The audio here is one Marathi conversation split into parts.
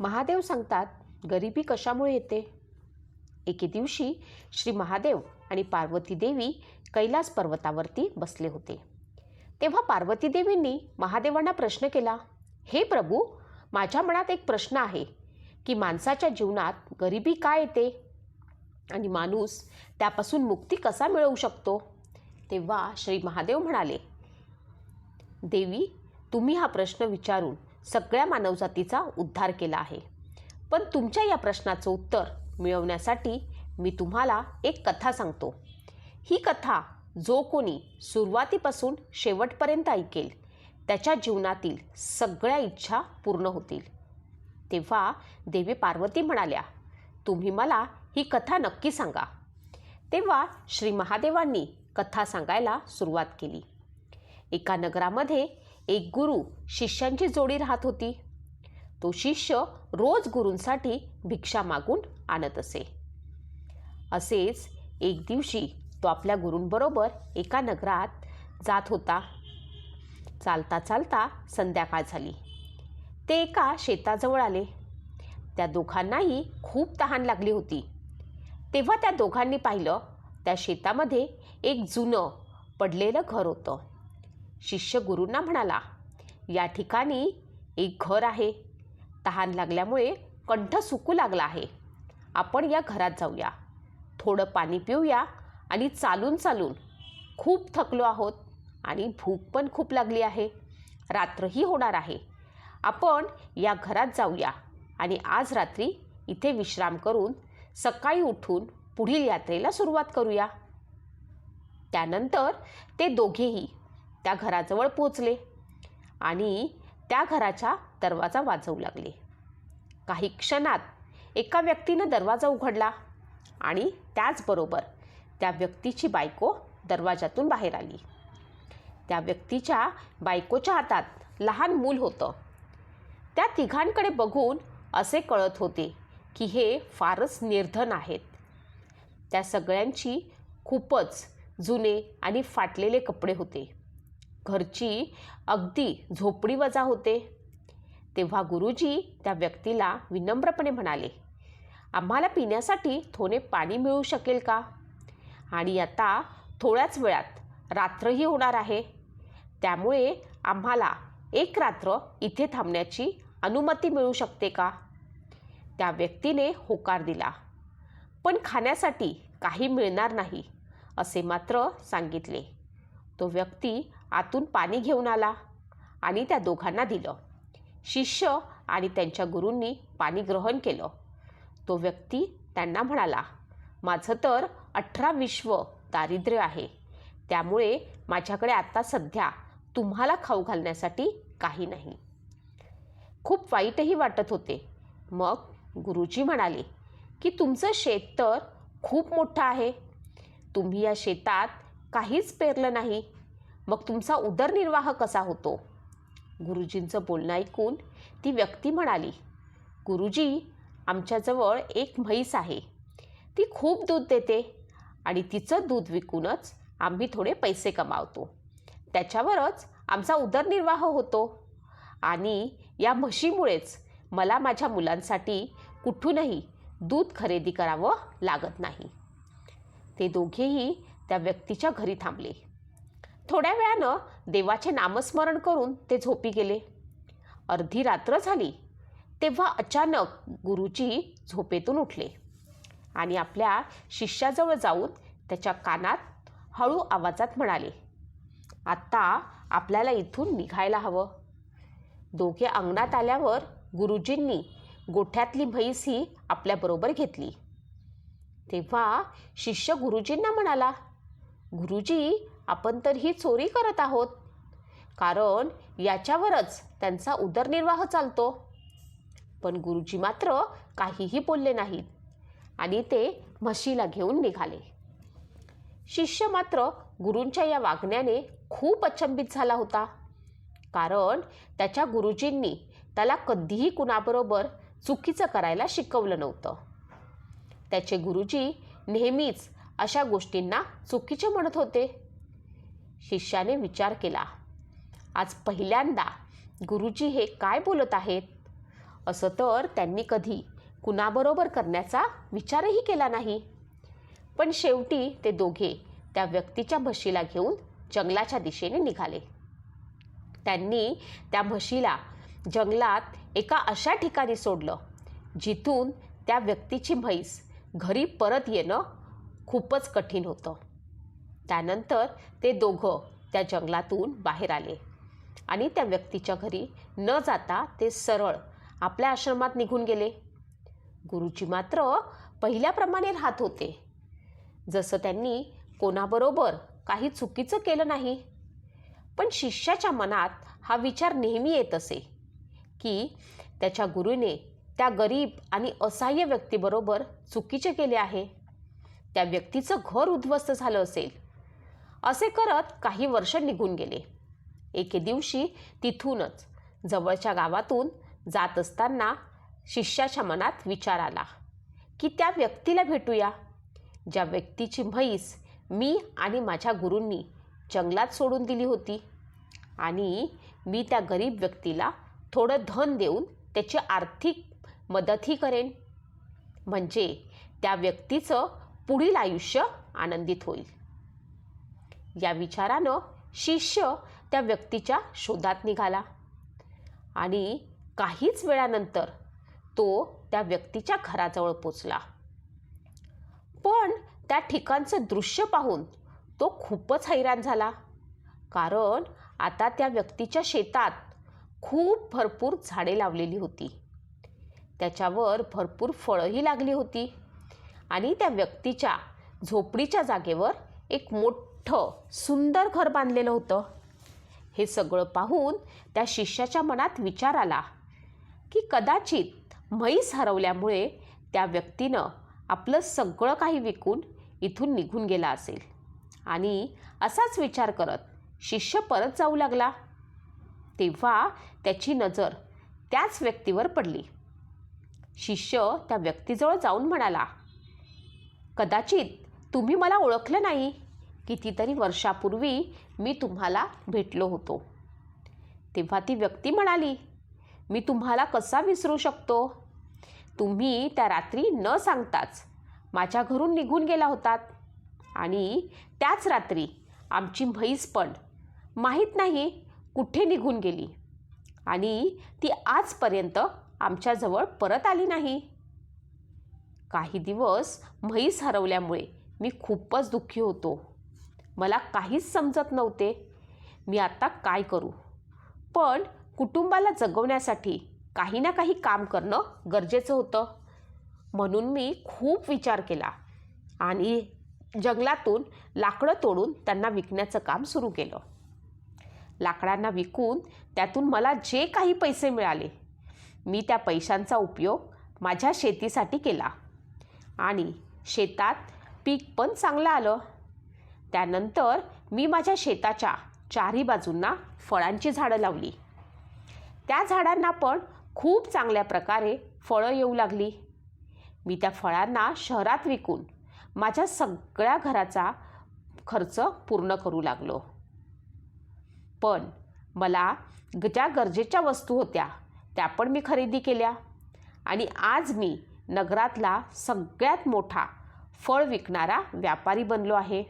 महादेव सांगतात गरिबी कशामुळे येते? एके दिवशी श्री महादेव आणि पार्वती देवी कैलास पर्वतावरती बसले होते. तेव्हा पार्वती देवींनी महादेवांना प्रश्न केला हे प्रभू माझ्या मनात एक प्रश्न आहे की माणसाच्या जीवनात गरिबी काय येते? आणि माणूस त्यापासून मुक्ती कसा मिळवू शकतो? तेव्हा श्री महादेव म्हणाले देवी तुम्ही हा प्रश्न विचारून सगळ्या मानवजातीचा उद्धार केला आहे. पण तुमच्या या प्रश्नाचं उत्तर मिळवण्यासाठी मी तुम्हाला एक कथा सांगतो. ही कथा जो कोणी सुरुवातीपासून शेवटपर्यंत ऐकेल त्याच्या जीवनातील सगळ्या इच्छा पूर्ण होतील. तेव्हा देवी पार्वती म्हणाल्या तुम्ही मला ही कथा नक्की सांगा. तेव्हा श्री महादेवांनी कथा सांगायला सुरुवात केली. एका नगरामध्ये एक गुरु शिष्यांची जोडी राहत होती. तो शिष्य रोज गुरूंसाठी भिक्षा मागून आणत असे. असेच एक दिवशी तो आपल्या गुरूंबरोबर एका नगरात जात होता. चालता चालता संध्याकाळ झाली. ते एका शेताजवळ आले. त्या दोघांनाही खूप तहान लागली होती. तेव्हा त्या दोघांनी पाहिलं त्या शेतामध्ये एक जुनं पडलेलं घर होतं. शिष्य गुरूंना म्हणाला या ठिकाणी एक घर आहे. तहान लागल्यामुळे कंठ सुकू लागला आहे. आपण या घरात जाऊया. थोडं पाणी पिऊया आणि चालून चालून खूप थकलो आहोत आणि भूक पण खूप लागली आहे. रात्रही होणार आहे. आपण या घरात जाऊया आणि आज रात्री इथे विश्राम करून सकाळी उठून पुढील यात्रेला सुरुवात करूया. त्यानंतर ते दोघेही त्या घराजवळ पोचले आणि त्या घराच्या दरवाजा वाजवू लागले. काही क्षणात एका व्यक्तीनं दरवाजा उघडला आणि त्याचबरोबर त्या व्यक्तीची बायको दरवाजातून बाहेर आली. त्या व्यक्तीच्या बायकोच्या हातात लहान मूल होतं. त्या तिघांकडे बघून असे कळत होते की हे फारच निर्धन आहेत. त्या सगळ्यांची खूपच जुने आणि फाटलेले कपडे होते. घरची अगदी झोपडी वजा होते. तेव्हा गुरुजी त्या व्यक्तीला विनम्रपणे म्हणाले आम्हाला पिण्यासाठी थोडे पाणी मिळू शकेल का? आणि आता थोड्याच वेळात रात्रही होणार आहे. त्यामुळे आम्हाला एक रात्र इथे थांबण्याची अनुमती मिळू शकते का? त्या व्यक्तीने होकार दिला पण खाण्यासाठी काही मिळणार नाही असे मात्र सांगितले. तो व्यक्ती आतून पाणी घेऊन आला आणि त्या दोघांना दिलं. शिष्य आणि त्यांच्या गुरूंनी पाणी ग्रहण केलं. तो व्यक्ती त्यांना म्हणाला माझं तर अठरा विश्व दारिद्र्य आहे. त्यामुळे माझ्याकडे आता सध्या तुम्हाला खाऊ घालण्यासाठी काही नाही. खूप वाईटही वाटत होते. मग गुरुजी म्हणाले की तुमचं शेत तर खूप मोठं आहे. तुम्ही या शेतात काहीच पेरलं नाही. मग तुमचा उदरनिर्वाह कसा होतो? गुरुजींचं बोलणं ऐकून ती व्यक्ती म्हणाली गुरुजी आमच्याजवळ एक म्हैस आहे. ती खूप दूध देते आणि तिचं दूध विकूनच आम्ही थोडे पैसे कमावतो. त्याच्यावरच आमचा उदरनिर्वाह होतो. आणि या म्हशीमुळेच मला माझ्या मुलांसाठी कुठूनही दूध खरेदी करावं लागत नाही. ते दोघेही त्या व्यक्तीच्या घरी थांबले. थोड्या वेळानं देवाचे नामस्मरण करून ते झोपी गेले. अर्धी रात्र झाली तेव्हा अचानक गुरुजी झोपेतून उठले आणि आपल्या शिष्याजवळ जाऊन त्याच्या कानात हळू आवाजात म्हणाले आत्ता आपल्याला इथून निघायला हवं. दोघे अंगणात आल्यावर गुरुजींनी गोठ्यातली म्हैस ही आपल्याबरोबर घेतली. तेव्हा शिष्य गुरुजींना म्हणाला गुरुजी आपण तर ही चोरी करत आहोत. कारण याच्यावरच त्यांचा उदरनिर्वाह चालतो. पण गुरुजी मात्र काहीही बोलले नाहीत आणि ते म्हशीला घेऊन निघाले. शिष्य मात्र गुरूंच्या या वागण्याने खूप अचंबित झाला होता. कारण त्याच्या गुरुजींनी त्याला कधीही कुणाबरोबर चुकीचं करायला शिकवलं नव्हतं. त्याचे गुरुजी नेहमीच अशा गोष्टींना चुकीचे म्हणत होते. शिष्याने विचार केला आज पहिल्यांदा गुरुजी हे काय बोलत आहेत? असं तर त्यांनी कधी कुणाबरोबर करण्याचा विचारही केला नाही. पण शेवटी ते दोघे त्या व्यक्तीच्या म्हशीला घेऊन जंगलाच्या दिशेने निघाले. त्यांनी त्या म्हशीला जंगलात एका अशा ठिकाणी सोडलं जिथून त्या व्यक्तीची म्हैस घरी परत येणं खूपच कठीण होतं. त्यानंतर ते दोघं त्या जंगलातून बाहेर आले आणि त्या व्यक्तीच्या घरी न जाता ते सरळ आपल्या आश्रमात निघून गेले. गुरुजी मात्र पहिल्याप्रमाणे राहत होते. जसं त्यांनी कोणाबरोबर काही चुकीचं केलं नाही पण शिष्याच्या मनात हा विचार नेहमी येत असे की त्याच्या गुरुने त्या गरीब आणि असहाय्य व्यक्तीबरोबर चुकीचे केले आहे. त्या व्यक्तीचं घर उद्ध्वस्त झालं असेल. असे करत काही वर्ष निघून गेले. एके दिवशी तिथूनच जवळच्या गावातून जात असताना शिष्याच्या मनात विचार आला की त्या व्यक्तीला भेटूया. ज्या व्यक्तीची म्हैस मी आणि माझ्या गुरूंनी जंगलात सोडून दिली होती आणि मी त्या गरीब व्यक्तीला थोडं धन देऊन त्याची आर्थिक मदतही करेन. म्हणजे त्या व्यक्तीचं पुढील आयुष्य आनंदित होईल. या विचारानं शिष्य त्या व्यक्तीच्या शोधात निघाला. आणि काहीच वेळानंतर तो त्या व्यक्तीच्या घराजवळ पोचला. पण त्या ठिकाणचं दृश्य पाहून तो खूपच हैराण झाला. कारण आता त्या व्यक्तीच्या शेतात खूप भरपूर झाडे लावलेली होती. त्याच्यावर भरपूर फळंही लागली होती. आणि त्या व्यक्तीच्या झोपडीच्या जागेवर एक मोठं सुंदर घर बांधलेलं होतं. हे सगळं पाहून त्या शिष्याच्या मनात विचार आला की कदाचित म्हैस हरवल्यामुळे त्या व्यक्तीनं आपलं सगळं काही विकून इथून निघून गेला असेल. आणि असाच विचार करत शिष्य परत जाऊ लागला. तेव्हा त्याची नजर त्याच व्यक्तीवर पडली. शिष्य त्या व्यक्तीजवळ जाऊन म्हणाला कदाचित तुम्ही मला ओळखलं नाही. कितीतरी वर्षापूर्वी मी तुम्हाला भेटलो होतो. तेव्हा ती व्यक्ती म्हणाली मी तुम्हाला कसा विसरू शकतो? तुम्ही त्या रात्री न सांगताच माझ्या घरून निघून गेला होतात. आणि त्याच रात्री आमची म्हैस पण माहीत नाही कुठे निघून गेली. आणि ती आजपर्यंत आमच्याजवळ परत आली नाही. काही दिवस म्हैस हरवल्यामुळे मी खूपच दुःखी होतो. मला काहीच समजत नव्हते. मी आता काय करू? पण कुटुंबाला जगवण्यासाठी काही ना काही काम करणं गरजेचं होतं. म्हणून मी खूप विचार केला आणि जंगलातून लाकडं तोडून त्यांना विकण्याचं काम सुरू केलं. लाकडांना विकून त्यातून मला जे काही पैसे मिळाले मी त्या पैशांचा उपयोग माझ्या शेतीसाठी केला. आणि शेतात पीक पण चांगलं आलं. त्यानंतर मी माझ्या शेताच्या चारही बाजूंना फळांची झाडं लावली. त्या झाडांना पण खूप चांगल्या प्रकारे फळं येऊ लागली. मी त्या फळांना शहरात विकून माझ्या सगळ्या घराचा खर्च पूर्ण करू लागलो. पण मला ज्या गरजेच्या वस्तू होत्या त्या पण मी खरेदी केल्या आणि आज मी नगरातला सगळ्यात मोठा फळ विकणारा व्यापारी बनलो आहे.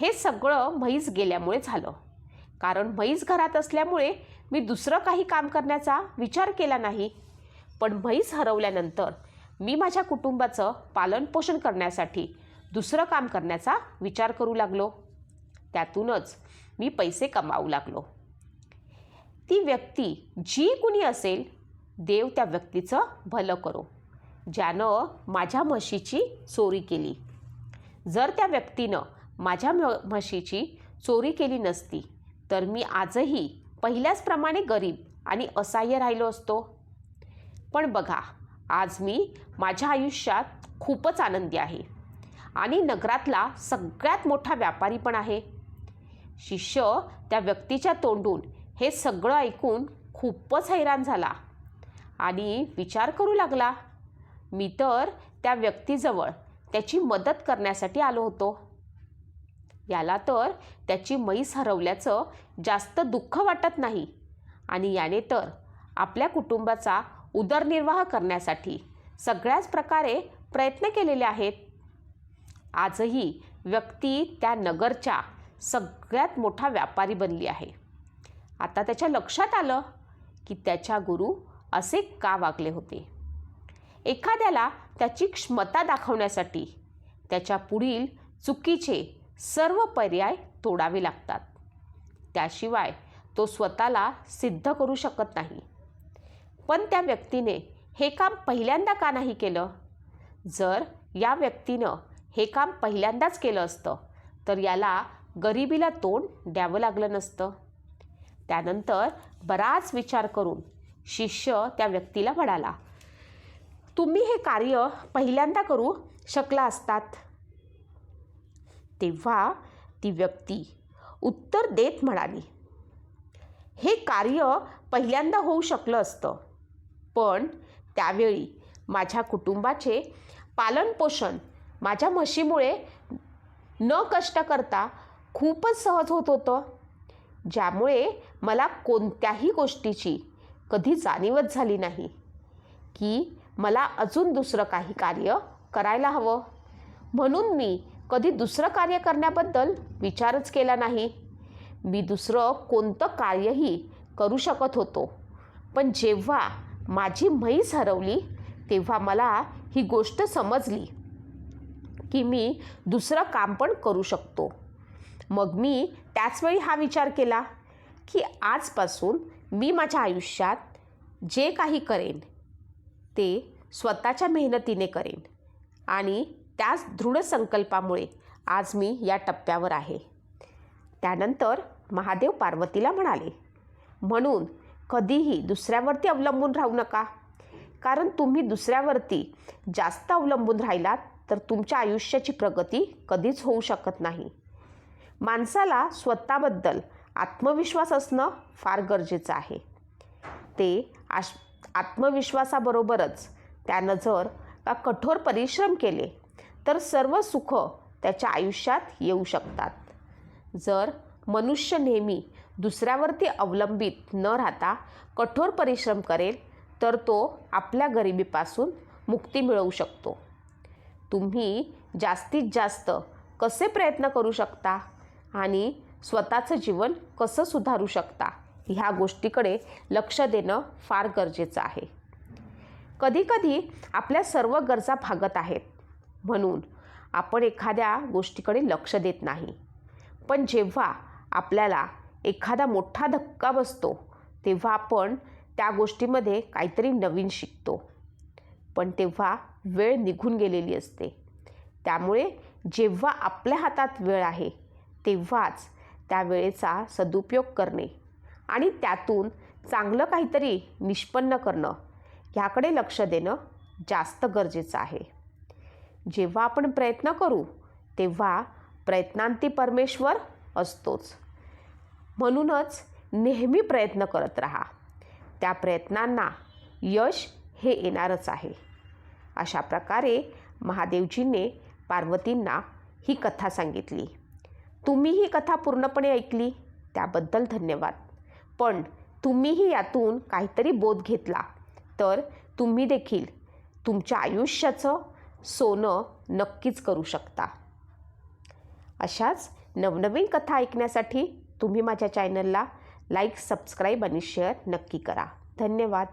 हे सगळं म्हैस गेल्यामुळे झालं. कारण म्हैस घरात असल्यामुळे मी दुसरं काही काम करण्याचा विचार केला नाही. पण म्हैस हरवल्यानंतर मी माझ्या कुटुंबाचं पालनपोषण करण्यासाठी दुसरं काम करण्याचा विचार करू लागलो. त्यातूनच मी पैसे कमावू लागलो. ती व्यक्ती जी कुणी असेल देव त्या व्यक्तीचं भलं करो. ज्यानं माझ्या म्हशीची चोरी केली. जर त्या व्यक्तीनं माझ्या म म्हशीची चोरी केली नसती तर मी आजही पहिल्याचप्रमाणे गरीब आणि असहाय्य राहिलो असतो. पण बघा आज मी माझ्या आयुष्यात खूपच आनंदी आहे आणि नगरातला सगळ्यात मोठा व्यापारी पण आहे. शिष्य त्या व्यक्तीच्या तोंडून हे सगळं ऐकून खूपच हैराण झाला आणि विचार करू लागला मी तर त्या व्यक्तीजवळ त्याची मदत करण्यासाठी आलो होतो. याला तर त्याची म्हैस हरवल्याचं जास्त दुःख वाटत नाही आणि याने तर आपल्या कुटुंबाचा उदरनिर्वाह करण्यासाठी सगळ्याच प्रकारे प्रयत्न केलेले आहेत. आजही व्यक्ती त्या नगरच्या सगळ्यात मोठा व्यापारी बनली आहे. आता त्याच्या लक्षात आलं की त्याच्या गुरु असे का वागले होते? एखाद्याला त्याची क्षमता दाखवण्यासाठी त्याच्या पुढील चुकीचे सर्व पर्याय तोडावे लागतात. त्याशिवाय तो स्वतःला सिद्ध करू शकत नाही. पण त्या व्यक्तीने हे काम पहिल्यांदा का नाही केलं? जर या व्यक्तीनं हे काम पहिल्यांदाच केलं असतं तर याला गरिबीला तोंड द्यावं लागलं नसतं. त्यानंतर बराच विचार करून शिष्य त्या व्यक्तीला म्हणाला तुम्ही हे कार्य पहिल्यांदा करू शकला असतात. तेव्हा ती व्यक्ती उत्तर देत म्हणाली हे कार्य पहिल्यांदा होऊ शकलं असतं पण त्यावेळी माझ्या कुटुंबाचे पालनपोषण माझ्या म्हशीमुळे न कष्ट करता खूपच सहज होत होतं ज्यामुळे मला कोणत्याही गोष्टीची कधी जाणीवच झाली नाही की मला अजून दुसरं काही कार्य करायला हवं. म्हणून मी कधी दुसरं कार्य करण्याबद्दल विचारच केला नाही. मी दुसरं कोणतं कार्यही करू शकत होतो. पण जेव्हा माझी म्हैस हरवली तेव्हा मला ही गोष्ट समजली की मी दुसरं काम पण करू शकतो. मग मी त्याचवेळी हा विचार केला की आजपासून मी माझ्या आयुष्यात जे काही करेन ते स्वतःच्या मेहनतीने करेन. आणि त्याच दृढ संकल्पामुळे आज मी या टप्प्यावर आहे. त्यानंतर महादेव पार्वतीला म्हणाले म्हणून कधीही दुसऱ्यावरती अवलंबून राहू नका. कारण तुम्ही दुसऱ्यावरती जास्त अवलंबून राहिलात तर तुमच्या आयुष्याची प्रगती कधीच होऊ शकत नाही. माणसाला स्वतःबद्दल आत्मविश्वास असणं फार गरजेचं आहे. ते आश आत्मविश्वासाबरोबरच त्यानं जर का कठोर परिश्रम केले तर सर्व सुख त्याच्या आयुष्यात येऊ शकतात. जर मनुष्य नेहमी दुसऱ्यावरती अवलंबित न राहता कठोर परिश्रम करेल तर तो आपल्या गरिबीपासून मुक्ती मिळवू शकतो. तुम्ही जास्तीत जास्त कसे प्रयत्न करू शकता आणि स्वतःचं जीवन कसं सुधारू शकता? ह्या गोष्टीकडे लक्ष देणं फार गरजेचं आहे. कधीकधी आपल्या सर्व गरजा भागत आहेत. म्हणून आपण एखाद्या गोष्टीकडे लक्ष देत नाही. पण जेव्हा आपल्याला एखादा मोठा धक्का बसतो तेव्हा आपण त्या गोष्टीमध्ये काहीतरी नवीन शिकतो. पण तेव्हा वेळ निघून गेलेली असते. त्यामुळे जेव्हा आपल्या हातात वेळ आहे तेव्हाच त्या वेळेचा सदुपयोग करणे आणि त्यातून चांगलं काहीतरी निष्पन्न करणं ह्याकडे लक्ष देणं जास्त गरजेचं आहे. जेव्हा आपण प्रयत्न करू तेव्हा प्रयत्नांती परमेश्वर असतोच. म्हणूनच नेहमी प्रयत्न करत राहा. त्या प्रयत्नांना यश हे येणारच आहे. अशा प्रकारे महादेवजीने पार्वतींना ही कथा सांगितली. तुम्ही ही कथा पूर्णपणे ऐकली? त्याबद्दल धन्यवाद. पण तुम्हीही यातून काहीतरी बोध घेतला. तर तुम्ही देखील तुमच्या आयुष्याचं सोनं नक्कीच करू शकता. अशाच नवनवीन कथा ऐकण्यासाठी तुम्ही माझ्या चॅनलला लाईक सबस्क्राईब आणि शेअर नक्की करा. धन्यवाद.